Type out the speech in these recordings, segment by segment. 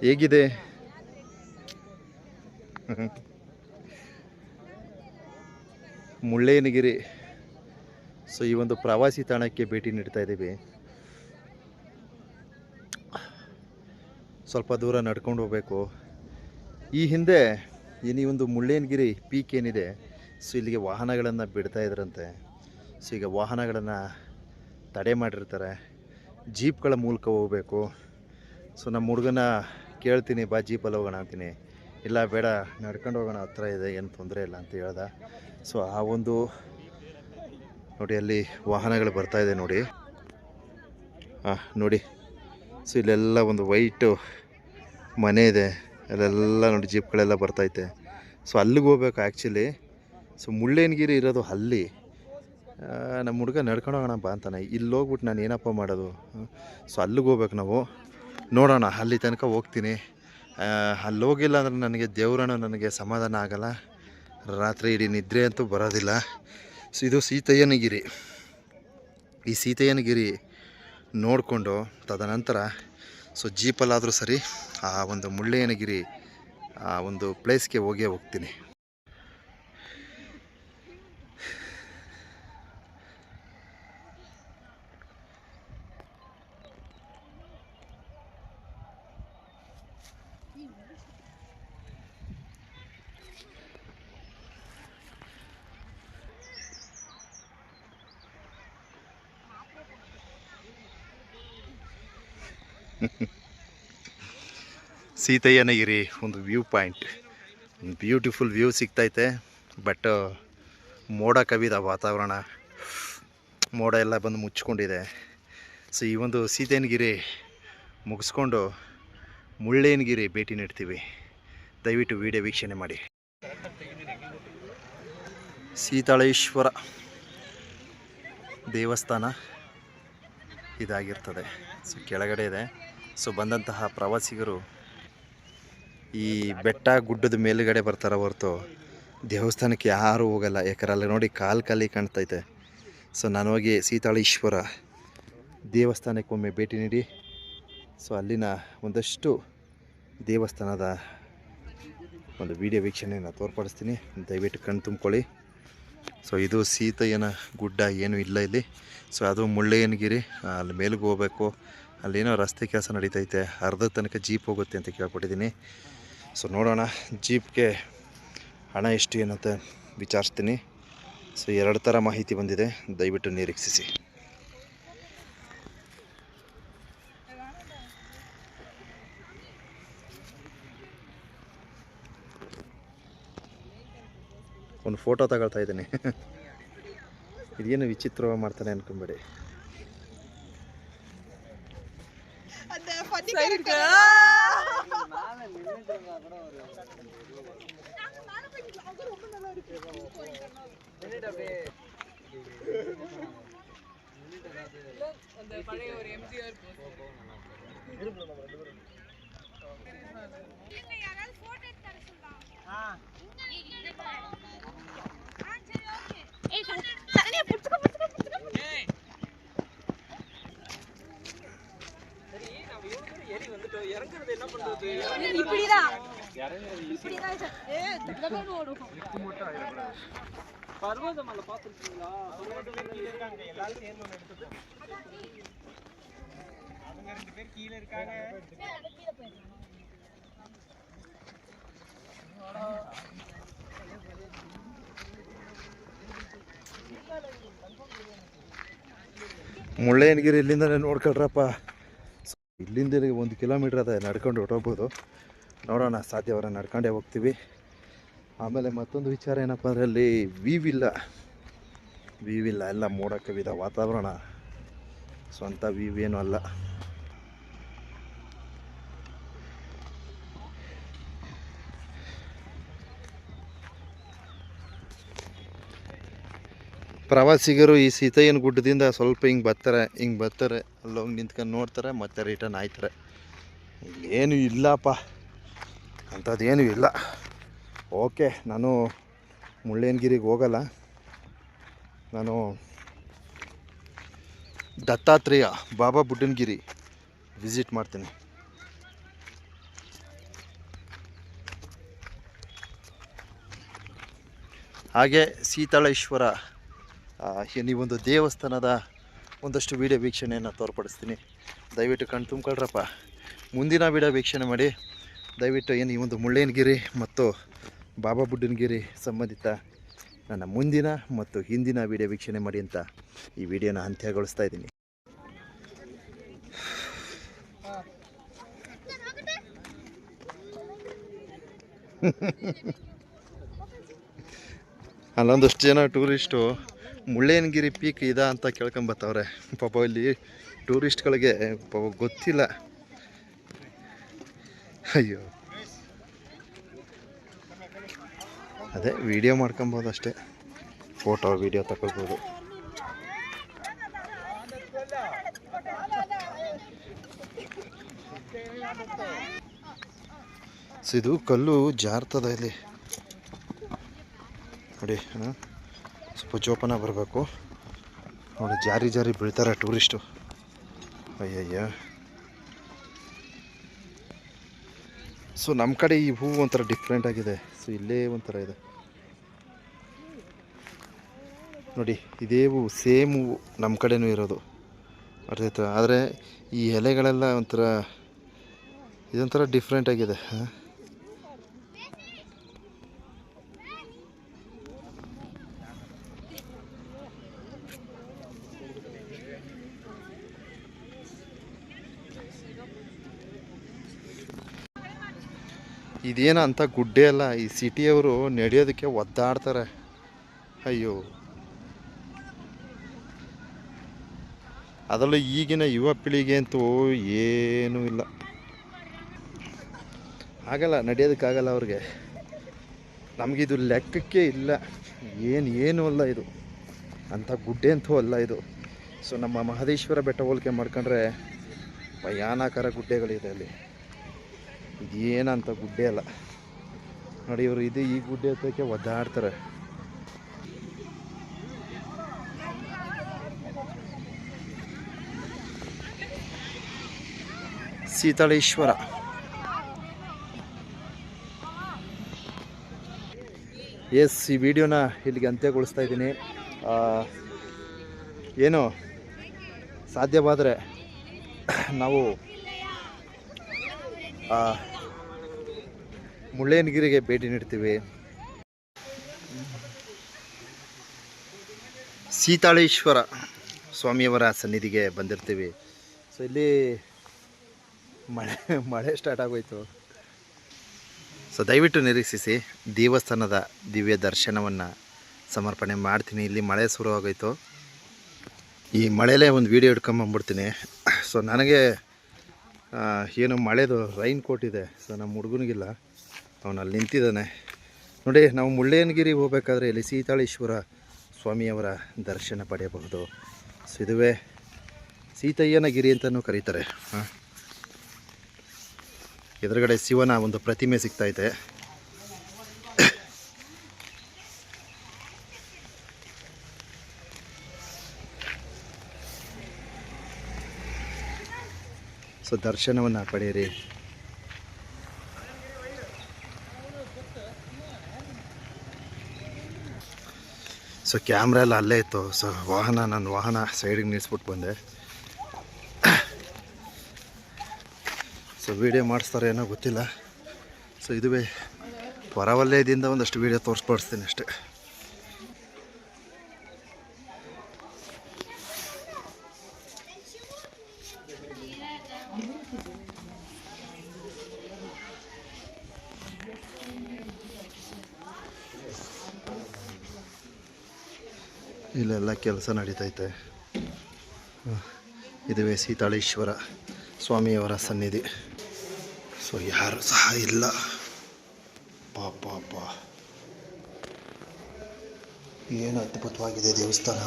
ಹೇಗಿದೆ? ಮುಳ್ಳಯ್ಯನಗಿರಿ. ಸೊ ಈ ಒಂದು ಪ್ರವಾಸಿ ತಾಣಕ್ಕೆ ಭೇಟಿ ನೀಡ್ತಾ ಇದ್ದೀವಿ. ಸ್ವಲ್ಪ ದೂರ ನಡ್ಕೊಂಡು ಹೋಗಬೇಕು. ಈ ಹಿಂದೆ ಏನು ಈ ಒಂದು ಮುಳ್ಳಯ್ಯನಗಿರಿ ಪೀಕ್ ಏನಿದೆ, ಸೊ ಇಲ್ಲಿಗೆ ವಾಹನಗಳನ್ನು ಬಿಡ್ತಾ ಇದ್ರಂತೆ. ಸೊ, ಈಗ ವಾಹನಗಳನ್ನು ತಡೆ ಮಾಡಿರ್ತಾರೆ. ಜೀಪ್ಗಳ ಮೂಲಕ ಹೋಗಬೇಕು. ಸೊ, ನಮ್ಮ ಹುಡುಗನ ಕೇಳ್ತೀನಿ, ಬಾ ಜೀಪಲ್ಲಿ ಹೋಗೋಣ ಅಂತೀನಿ. ಇಲ್ಲ, ಬೇಡ, ನಡ್ಕೊಂಡು ಹೋಗೋಣ, ಹತ್ರ ಇದೆ, ಏನು ತೊಂದರೆ ಇಲ್ಲ ಅಂತ ಹೇಳ್ದ. ಸೊ ಆ ಒಂದು ನೋಡಿ, ಅಲ್ಲಿ ವಾಹನಗಳು ಬರ್ತಾ ಇದೆ ನೋಡಿ. ಹಾಂ ನೋಡಿ. ಸೊ ಇಲ್ಲೆಲ್ಲ ಒಂದು ವೈಟು ಮನೆ ಇದೆ. ಅಲ್ಲೆಲ್ಲ ನೋಡಿ, ಜೀಪ್ಗಳೆಲ್ಲ ಬರ್ತೈತೆ ಸೊ ಅಲ್ಲಿಗೆ ಹೋಗ್ಬೇಕು ಆ್ಯಕ್ಚುಲಿ ಸೊ ಮುಳ್ಳೇನಗಿರಿ ಇರೋದು ಅಲ್ಲಿ. ನಮ್ಮ ಹುಡುಗ ನಡ್ಕೊಂಡು ಹೋಗೋಣ ಬಾ ಅಂತಾನೆ. ಇಲ್ಲಿ ಹೋಗ್ಬಿಟ್ಟು ನಾನು ಏನಪ್ಪ ಮಾಡೋದು? ಸೊ ಅಲ್ಲಿಗೆ ಹೋಗ್ಬೇಕು ನಾವು. ನೋಡೋಣ, ಅಲ್ಲಿ ತನಕ ಹೋಗ್ತೀನಿ. ಅಲ್ಲಿ ಹೋಗಿಲ್ಲ ಅಂದರೆ ನನಗೆ ದೇವ್ರಣ ನನಗೆ ಸಮಾಧಾನ ಆಗಲ್ಲ. ರಾತ್ರಿ ಇಡೀ ನಿದ್ರೆ ಅಂತೂ ಬರೋದಿಲ್ಲ. ಸೊ ಇದು ಸೀತಯ್ಯನಗಿರಿ. ಈ ಸೀತಯ್ಯನಗಿರಿ ನೋಡಿಕೊಂಡು ತದನಂತರ ಸೊ ಜೀಪಲ್ಲಾದರೂ ಸರಿ, ಆ ಒಂದು ಮುಳ್ಳಯ್ಯನಗಿರಿ, ಆ ಒಂದು ಪ್ಲೇಸ್ಗೆ ಹೋಗೇ ಹೋಗ್ತೀನಿ. ಸೀತಯ್ಯನಗಿರಿ ಒಂದು ವ್ಯೂ ಪಾಯಿಂಟ್ ಬ್ಯೂಟಿಫುಲ್ ವ್ಯೂ ಸಿಗ್ತೈತೆ ಬಟ್ ಮೋಡ ಕವಿದ ವಾತಾವರಣ. ಮೋಡ ಎಲ್ಲ ಬಂದು ಮುಚ್ಕೊಂಡಿದೆ. ಸೊ ಈ ಒಂದು ಸೀತಯ್ಯನಗಿರಿ ಮುಗಿಸ್ಕೊಂಡು ಮುಳ್ಳೇನಗಿರಿ ಭೇಟಿ ನೀಡ್ತೀವಿ. ದಯವಿಟ್ಟು ವಿಡಿಯೋ ವೀಕ್ಷಣೆ ಮಾಡಿ. ಸೀತಾಳೇಶ್ವರ ದೇವಸ್ಥಾನ ಇದಾಗಿರ್ತದೆ. ಸೊ ಕೆಳಗಡೆ ಇದೆ. ಸೊ ಬಂದಂತಹ ಪ್ರವಾಸಿಗರು ಈ ಬೆಟ್ಟ ಗುಡ್ಡದ ಮೇಲುಗಡೆ ಬರ್ತಾರೆ ಹೊರತು ದೇವಸ್ಥಾನಕ್ಕೆ ಯಾರೂ ಹೋಗಲ್ಲ. ಯಾಕಂದ್ರೆ ಅಲ್ಲಿ ನೋಡಿ ಕಾಲು ಕಾಲಿ ಕಾಣ್ತೈತೆ. ಸೊ ನಾನು ಹೋಗಿ ಸೀತಾಳೇಶ್ವರ ದೇವಸ್ಥಾನಕ್ಕೆ ಒಮ್ಮೆ ಭೇಟಿ ನೀಡಿ. ಸೊ ಅಲ್ಲಿನ ಒಂದಷ್ಟು ದೇವಸ್ಥಾನದ ಒಂದು ವಿಡಿಯೋ ವೀಕ್ಷಣೆಯನ್ನು ತೋರ್ಪಡಿಸ್ತೀನಿ. ದಯವಿಟ್ಟು ಕಣ್ಣು ತುಂಬಿಕೊಳ್ಳಿ. ಸೊ ಇದು ಸೀತಯ್ಯನ ಗುಡ್ಡ, ಏನೂ ಇಲ್ಲ ಇಲ್ಲಿ. ಸೊ ಅದು ಮುಳ್ಳಯ್ಯನಗಿರಿ, ಅಲ್ಲಿ ಮೇಲಿಗೆ ಹೋಗ್ಬೇಕು. ಅಲ್ಲೇನೋ ರಸ್ತೆ ಕೆಲಸ ನಡೀತೈತೆ ಅರ್ಧ ತನಕ ಜೀಪ್ ಹೋಗುತ್ತೆ ಅಂತ ಕೇಳ್ಕೊಟ್ಟಿದ್ದೀನಿ. ಸೊ ನೋಡೋಣ ಜೀಪ್ಗೆ ಹಣ ಎಷ್ಟು ಏನಂತ ವಿಚಾರಿಸ್ತೀನಿ. ಸೊ ಎರಡು ಥರ ಮಾಹಿತಿ ಬಂದಿದೆ. ದಯವಿಟ್ಟು ನಿರೀಕ್ಷಿಸಿ. ಒಂದು ಫೋಟೋ ತಗೊಳ್ತಾ ಇದ್ದೀನಿ. ಇದೇನು ವಿಚಿತ್ರವಾಗಿ ಮಾಡ್ತಾನೆ ಅನ್ಕೊಂಬೇಡಿ. ஆயிருக்கு அந்த பழைய ஒரு எம்ஜிஆர் சரி ஓகே ஓடும் பர்வதமலை பார்த்துருக்கீங்களா பர்வதமலை இருக்காங்க எல்லாரும் சேர்ந்து ஒன்று எடுத்தது அவங்க ரெண்டு பேர் கீழே இருக்காங்க ಮುಳ್ಳಯ್ಯನಗಿರಿ ಇಲ್ಲಿಂದನೇ ನೋಡ್ಕೊಳ್ರಪ್ಪ ಸೊ ಇಲ್ಲಿಂದ ಒಂದು ಕಿಲೋಮೀಟ್ರ್ ಅದ ನಡ್ಕೊಂಡು ಹೊರಟೋಗ್ಬೋದು ನೋಡೋಣ ಸಾಧ್ಯವರ ನಡ್ಕೊಂಡೇ ಹೋಗ್ತೀವಿ. ಆಮೇಲೆ ಮತ್ತೊಂದು ವಿಚಾರ ಏನಪ್ಪ ಅಂದರೆ ಅಲ್ಲಿ ವೀವಿಲ್ಲ. ಇಲ್ಲ ವೀವ್ ಇಲ್ಲ ಎಲ್ಲ ಮೋಡ ಕವಿದ ವಾತಾವರಣ. ಸ್ವಂತ ವೀವೇನೂ ಅಲ್ಲ. ಪ್ರವಾಸಿಗರು ಈ ಸೀತಯ್ಯನ ಗುಡ್ಡದಿಂದ ಸ್ವಲ್ಪ ಹಿಂಗೆ ಬರ್ತಾರೆ ಹಿಂಗೆ ಬರ್ತಾರೆ, ಅಲ್ಲೋಗಿ ನಿಂತ್ಕೊಂಡು ನೋಡ್ತಾರೆ, ಮತ್ತೆ ರಿಟರ್ನ್ ಆಯ್ತಾರೆ. ಏನೂ ಇಲ್ಲಪ್ಪ ಅಂಥದ್ದೇನು ಇಲ್ಲ. ಓಕೆ, ನಾನು ಮುಳ್ಳಯ್ಯನಗಿರಿಗೆ ಹೋಗಲ್ಲ. ನಾನು ದತ್ತಾತ್ರೇಯ ಬಾಬಾ ಬುಡ್ಡನಗಿರಿ ವಿಸಿಟ್ ಮಾಡ್ತೀನಿ. ಹಾಗೆ ಸೀತಾಳೇಶ್ವರ ಒಂದು ದೇವಸ್ಥಾನದ ಒಂದಷ್ಟು ವಿಡಿಯೋ ವೀಕ್ಷಣೆಯನ್ನು ತೋರ್ಪಡಿಸ್ತೀನಿ. ದಯವಿಟ್ಟು ಕಣ್ ತುಂಬ್ಕೊಳ್ರಪ್ಪ. ಮುಂದಿನ ವಿಡಿಯೋ ವೀಕ್ಷಣೆ ಮಾಡಿ. ದಯವಿಟ್ಟು ಏನು ಈ ಒಂದು ಮುಳ್ಳಯ್ಯನಗಿರಿ ಮತ್ತು ಬಾಬಾ ಬುಡ್ಡನಗಿರಿ ಸಂಬಂಧಿತ ನನ್ನ ಮುಂದಿನ ಮತ್ತು ಹಿಂದಿನ ವಿಡಿಯೋ ವೀಕ್ಷಣೆ ಮಾಡಿ ಅಂತ ಈ ವಿಡಿಯೋನ ಅಂತ್ಯಗೊಳಿಸ್ತಾ ಇದ್ದೀನಿ. ಅಲ್ಲೊಂದಷ್ಟು ಜನ ಟೂರಿಸ್ಟು ಮುಳ್ಳಯ್ಯನಗಿರಿ ಪೀಕ್ ಇದ ಅಂತ ಕೇಳ್ಕೊಂಬತ್ತವ್ರೆ. ಪಾಪ ಇಲ್ಲಿ ಟೂರಿಸ್ಟ್ಗಳಿಗೆ ಪಾಪ ಗೊತ್ತಿಲ್ಲ. ಅಯ್ಯೋ. ಅದೇ ವಿಡಿಯೋ ಮಾಡ್ಕೊಬೋದು ಅಷ್ಟೇ. ಫೋಟೋ, ವಿಡಿಯೋ ತಗೊಳ್ಬೋದು ಸೊ ಇದು ಕಲ್ಲು ಜಾರ್ತದ ಇಲ್ಲಿ. ನೋಡಿ ಸ್ವಲ್ಪ ಜೋಪಾನ ಬರಬೇಕು. ನೋಡಿ, ಜಾರಿ ಜಾರಿ ಬೀಳ್ತಾರೆ ಟೂರಿಸ್ಟು. ಅಯ್ಯಯ್ಯ. ಸೊ ನಮ್ಮ ಕಡೆ ಈ ಹೂವು ಒಂಥರ ಡಿಫ್ರೆಂಟ್ ಆಗಿದೆ. ಸೊ ಇಲ್ಲೇ ಒಂಥರ ಇದೆ. ನೋಡಿ, ಇದೇ ಹೂವು ಸೇಮ್ ಹೂವು ನಮ್ಮ ಕಡೆನೂ ಇರೋದು. ಅರ್ಥಾಯ್ತು ಆದರೆ ಈ ಎಲೆಗಳೆಲ್ಲ ಒಂಥರ, ಇದೊಂಥರ ಡಿಫ್ರೆಂಟ್ ಆಗಿದೆ, ಹಾಂ? ಇದೇನ ಅಂತ ಗುಡ್ಡೆ ಅಲ್ಲ, ಈ ಸಿಟಿಯವರು ನಡೆಯೋದಕ್ಕೆ ಒದ್ದಾಡ್ತಾರೆ. ಅಯ್ಯೋ. ಅದರಲ್ಲೂ ಈಗಿನ ಯುವ ಪೀಳಿಗೆ ಅಂತೂ ಏನೂ ಇಲ್ಲ. ಆಗಲ್ಲ, ನಡೆಯೋದಕ್ಕಾಗಲ್ಲ ಅವ್ರಿಗೆ. ನಮಗಿದು ಲೆಕ್ಕಕ್ಕೆ ಇಲ್ಲ. ಏನು, ಏನೂ ಅಲ್ಲ ಇದು. ಅಂಥ ಗುಡ್ಡೆ ಅಂತೂ ಅಲ್ಲ ಇದು. ಸೊ ನಮ್ಮ ಮಹದೇಶ್ವರ ಬೆಟ್ಟ ಹೋಲಿಕೆ ಮಾಡ್ಕೊಂಡ್ರೆ ಭಯಾನಕರ ಗುಡ್ಡೆಗಳಿದೆ ಅಲ್ಲಿ. ಇದೇನಂತ ಗುಡ್ಡೆ ಅಲ್ಲ. ನೋಡಿ ಇವರು ಇದು ಈ ಗುಡ್ಡೆ ಹತ್ತಕ್ಕೆ ಒದ್ದಾಡ್ತಾರೆ. ಸೀತಾಳೇಶ್ವರ. ಎಸ್, ಈ ವಿಡಿಯೋನ ಇಲ್ಲಿಗೆ ಅಂತ್ಯಗೊಳಿಸ್ತಾ ಇದ್ದೀನಿ. ಏನು? ಸಾಧ್ಯವಾದರೆ ನಾವು ಮುಳ್ಳಯ್ಯನಗಿರಿಗೆ ಭೇಟಿ ನೀಡ್ತೀವಿ. ಸೀತಾಳೇಶ್ವರ ಸ್ವಾಮಿಯವರ ಸನ್ನಿಧಿಗೆ ಬಂದಿರ್ತೀವಿ. ಸೊ ಇಲ್ಲಿ ಮಳೆ ಮಳೆ ಸ್ಟಾರ್ಟ್ ಆಗೋಯ್ತು. ಸೊ ದಯವಿಟ್ಟು ನಿರೀಕ್ಷಿಸಿ ದೇವಸ್ಥಾನದ ದಿವ್ಯ ದರ್ಶನವನ್ನು ಸಮರ್ಪಣೆ ಮಾಡ್ತೀನಿ. ಇಲ್ಲಿ ಮಳೆ ಶುರುವಾಗೋಯ್ತು. ಈ ಮಳೆಯಲ್ಲೇ ಒಂದು ವೀಡಿಯೋ ಹಿಡ್ಕೊಂಬಂದ್ಬಿಡ್ತೀನಿ ಸೊ ನನಗೆ ಏನು ಮಳೆದು ರೈನ್ ಕೋಟ್ ಇದೆ ಸೊ ನಮ್ಮ ಹುಡುಗನಿಗಿಲ್ಲ. ಅವನು ಅಲ್ಲಿ ನಿಂತಿದ್ದಾನೆ. ನೋಡಿ, ನಾವು ಮುಳ್ಳಯ್ಯನಗಿರಿ ಹೋಗ್ಬೇಕಾದ್ರೆ ಇಲ್ಲಿ ಸೀತಾಳೇಶ್ವರ ಸ್ವಾಮಿಯವರ ದರ್ಶನ ಪಡೆಯಬಹುದು. ಸೊ ಇದುವೇ ಸೀತಯ್ಯನ ಗಿರಿ ಅಂತಲೂ ಕರೀತಾರೆ. ಹಾಂ? ಎದುರುಗಡೆ ಶಿವನ ಒಂದು ಪ್ರತಿಮೆ ಸಿಗ್ತೈತೆ ಸೊ ದರ್ಶನವನ್ನು ಪಡೆಯಿರಿ. ಸೊ ಕ್ಯಾಮ್ರಾ ಎಲ್ಲ ಅಲ್ಲೇ ಇತ್ತು. ಸೊ ವಾಹನ ನನ್ನ ವಾಹನ ಸೈಡಿಗೆ ನಿಲ್ಲಿಸ್ಬಿಟ್ಟು ಬಂದೆ. ಸೊ ವಿಡಿಯೋ ಮಾಡಿಸ್ತಾರೆ ಏನೋ ಗೊತ್ತಿಲ್ಲ. ಸೊ ಇದುವೇ ಹೊರವಲಯದಿಂದ ಒಂದಷ್ಟು ವೀಡಿಯೋ ತೋರಿಸ್ಬಾಡಿಸ್ತೀನಿ ಅಷ್ಟೇ. ಇಲ್ಲೆಲ್ಲ ಕೆಲಸ ನಡೀತೈತೆ. ಇದುವೇ ಸೀತಾಳೇಶ್ವರ ಸ್ವಾಮಿಯವರ ಸನ್ನಿಧಿ. ಸೊ ಯಾರು ಸಹ ಇಲ್ಲ. ಪಾಪ. ಏನು ಅದ್ಭುತವಾಗಿದೆ ದೇವಸ್ಥಾನ.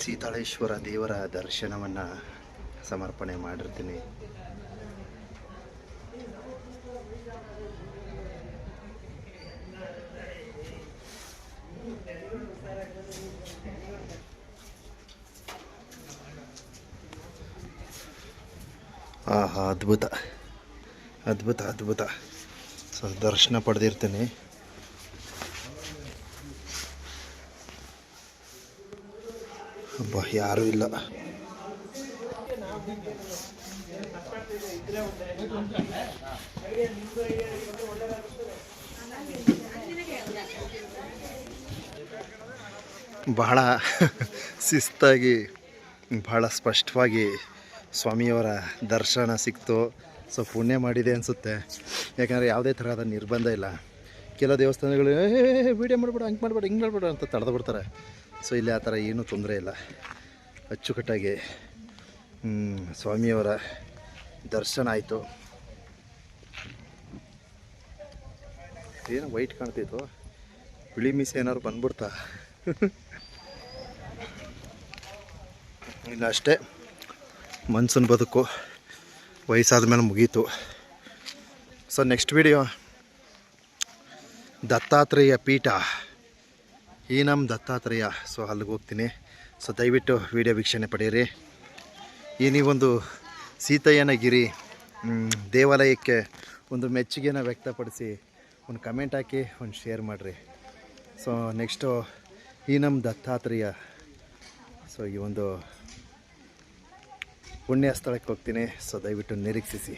ಸೀತಾಳೇಶ್ವರ ದೇವರ ದರ್ಶನವನ್ನು ಸಮರ್ಪಣೆ ಮಾಡಿರ್ತೀನಿ. ಆಹಾ ಅದ್ಭುತ. ಅದ್ಭುತ ಅದ್ಭುತ. ಸೊ ದರ್ಶನ ಪಡೆದಿರ್ತೀನಿ. ಅಬ್ಬಾ ಯಾರೂ ಇಲ್ಲ. ಬಹಳ ಶಿಸ್ತಾಗಿ, ಬಹಳ ಸ್ಪಷ್ಟವಾಗಿ ಸ್ವಾಮಿಯವರ ದರ್ಶನ ಸಿಕ್ತು. ಸೊ, ಪುಣ್ಯ ಮಾಡಿದೆ ಅನಿಸುತ್ತೆ. ಯಾಕಂದರೆ ಯಾವುದೇ ಥರದ ನಿರ್ಬಂಧ ಇಲ್ಲ. ಕೆಲವು ದೇವಸ್ಥಾನಗಳು ಏ, ವೀಡಿಯೋ ಮಾಡ್ಬೇಡ, ಹಂಗೆ ಮಾಡಬೇಡ, ಹಿಂಗೆ ಮಾಡಬೇಡ ಅಂತ ತಡೆದು ಬಿಡ್ತಾರೆ. ಸೊ ಇಲ್ಲಿ ಆ ಥರ ಏನೂ ತೊಂದರೆ ಇಲ್ಲ. ಅಚ್ಚುಕಟ್ಟಾಗಿ ಸ್ವಾಮಿಯವರ ದರ್ಶನ ಆಯಿತು. ಏನು ವೈಟ್ ಕಾಣ್ತಿತ್ತು ಬಿಳಿ ಮೀಸೆ ಏನಾದ್ರು ಬಂದ್ಬಿಡ್ತಾ? ಇಲ್ಲ ಅಷ್ಟೇ. ಮನ್ಸನ್ ಬದುಕು ವಯಸ್ಸಾದ ಮೇಲೆ ಮುಗೀತು. ಸೊ ನೆಕ್ಸ್ಟ್ ವಿಡಿಯೋ ದತ್ತಾತ್ರೇಯ ಪೀಠ. ಈ ನಮ್ಮ ದತ್ತಾತ್ರೇಯ, ಸೊ ಅಲ್ಲಿಗೆ ಹೋಗ್ತೀನಿ. ಸೊ ದಯವಿಟ್ಟು ವಿಡಿಯೋ ವೀಕ್ಷಣೆ ಪಡೆಯಿರಿ. ಈ ನೀವೊಂದು ಸೀತಯ್ಯನ ಗಿರಿ ದೇವಾಲಯಕ್ಕೆ ಒಂದು ಮೆಚ್ಚುಗೆನ ವ್ಯಕ್ತಪಡಿಸಿ ಒಂದು ಕಮೆಂಟ್ ಹಾಕಿ ಒಂದು ಶೇರ್ ಮಾಡಿರಿ. ಸೊ ನೆಕ್ಸ್ಟು ಈ ನಮ್ಮ ದತ್ತಾತ್ರೇಯ, ಸೊ ಈ ಒಂದು ಪುಣ್ಯ ಸ್ಥಳಕ್ಕೆ ಹೋಗ್ತೀನಿ. ಸೊ ದಯವಿಟ್ಟು ನಿರೀಕ್ಷಿಸಿ.